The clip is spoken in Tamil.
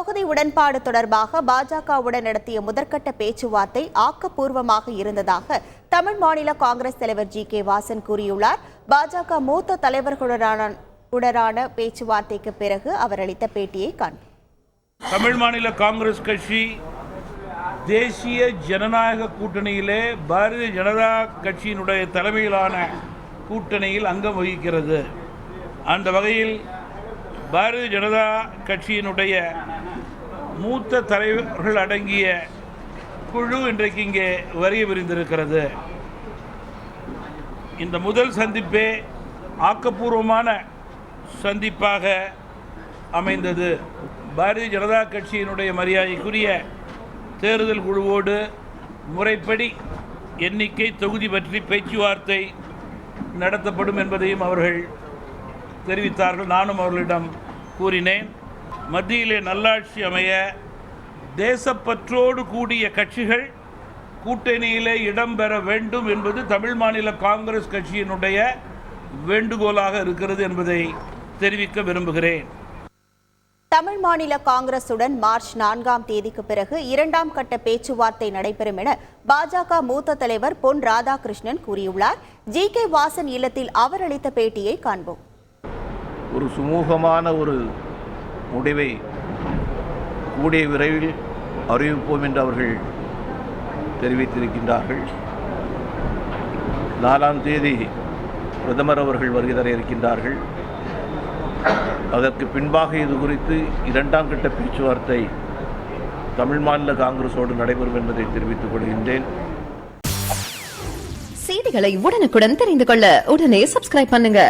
தொகுதி உடன்பாடு தொடர்பாக பாஜகவுடன் நடத்திய முதற்கட்ட பேச்சுவார்த்தை ஆக்கப்பூர்வமாக இருந்ததாக தமிழ் மாநில காங்கிரஸ் தலைவர் ஜி. கே. வாசன் கூறியுள்ளார். பாஜக மூத்த தலைவர்களுடனான உடனான பேச்சுவார்த்தைக்கு பிறகு அவர் அளித்த பேட்டியை காண்போம் தமிழ் மாநில காங்கிரஸ் கட்சி தேசிய ஜனநாயக கூட்டணியிலே பாரதிய ஜனதா கட்சியினுடைய தலைமையிலான கூட்டணியில் அங்கம் வகிக்கிறது. அந்த வகையில் பாரதிய ஜனதா கட்சியினுடைய மூத்த தலைவர்கள் அடங்கிய குழு இன்றைக்கு இங்கே வரிய விரிந்திருக்கிறது இந்த முதல் சந்திப்பே ஆக்கப்பூர்வமான சந்திப்பாக அமைந்தது. பாரதிய ஜனதா கட்சியினுடைய மரியாதைக்குரிய தேர்தல் குழுவோடு முறைப்படி எண்ணிக்கை தொகுதி பற்றி பேச்சுவார்த்தை நடத்தப்படும் என்பதையும் அவர்கள் தெரிவித்தார்கள். நானும் அவர்களிடம் கூறினேன். மத்தியிலே நல்லாட்சி அமைய தேசப்பற்றோடு கூடிய கட்சிகள் கூட்டணியிலே இடம்பெற வேண்டும் என்பது தமிழ் மாநில காங்கிரஸ் கட்சியினுடைய வேண்டுகோளாக இருக்கிறது என்பதை தெரிவிக்க விரும்புகிறேன். தமிழ் மாநில காங்கிரசுடன் மார்ச் நான்காம் தேதிக்கு பிறகு இரண்டாம் கட்ட பேச்சுவார்த்தை நடைபெறும் என பாஜக மூத்த தலைவர் பொன் ராதாகிருஷ்ணன் கூறியுள்ளார். ஜி. கே. வாசன் இல்லத்தில் அவர் அளித்த பேட்டியை காண்போம். ஒரு சுமூகமான ஒரு முடிவை கூடிய விரைவில் அறிவிப்போம் என்று அவர்கள் தெரிவித்திருக்கின்றார்கள். நாலாம் தேதி பிரதமர் அவர்கள் வருகை தர இருக்கின்றார்கள். அதற்கு பின்பாக இது குறித்து இரண்டாம் கட்ட பேச்சுவார்த்தை தமிழ் மாநில காங்கிரஸோடு நடைபெறும் என்பதை தெரிவித்துக் கொள்கின்றேன். செய்திகளை உடனுக்குடன் தெரிந்து கொள்ள உடனே சப்ஸ்கிரைப் பண்ணுங்க.